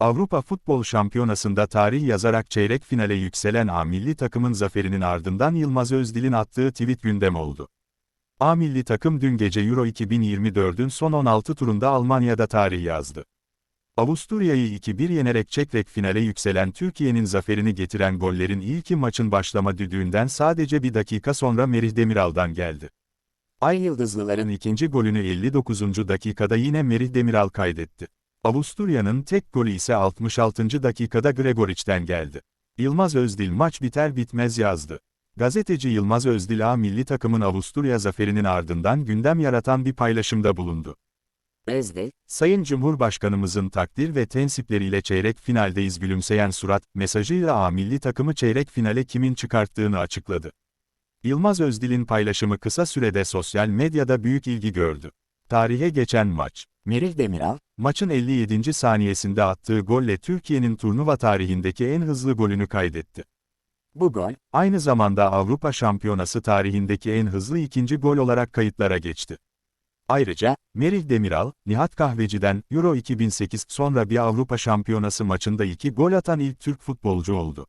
Avrupa Futbol Şampiyonası'nda tarih yazarak çeyrek finale yükselen A milli takımın zaferinin ardından Yılmaz Özdil'in attığı tweet gündem oldu. A milli takım dün gece Euro 2024'ün son 16 turunda Almanya'da tarih yazdı. Avusturya'yı 2-1 yenerek çeyrek finale yükselen Türkiye'nin zaferini getiren gollerin ilki maçın başlama düdüğünden sadece bir dakika sonra Merih Demiral'dan geldi. Ay Yıldızlıların ikinci golünü 59. dakikada yine Merih Demiral kaydetti. Avusturya'nın tek golü ise 66. dakikada Gregoriç'ten geldi. Yılmaz Özdil maç biter bitmez yazdı. Gazeteci Yılmaz Özdil A milli takımın Avusturya zaferinin ardından gündem yaratan bir paylaşımda bulundu. Özdil, Sayın Cumhurbaşkanımızın takdir ve tensipleriyle çeyrek finaldeyiz gülümseyen surat mesajıyla A milli takımı çeyrek finale kimin çıkarttığını açıkladı. Yılmaz Özdil'in paylaşımı kısa sürede sosyal medyada büyük ilgi gördü. Tarihe geçen maç. Merih Demiral, Maçın 57. saniyesinde attığı golle Türkiye'nin turnuva tarihindeki en hızlı golünü kaydetti. bu gol, Aynı zamanda Avrupa Şampiyonası tarihindeki en hızlı ikinci gol olarak kayıtlara geçti. Ayrıca, Merih Demiral, Nihat Kahveci'den Euro 2008 sonra bir Avrupa Şampiyonası maçında iki gol atan ilk Türk futbolcu oldu.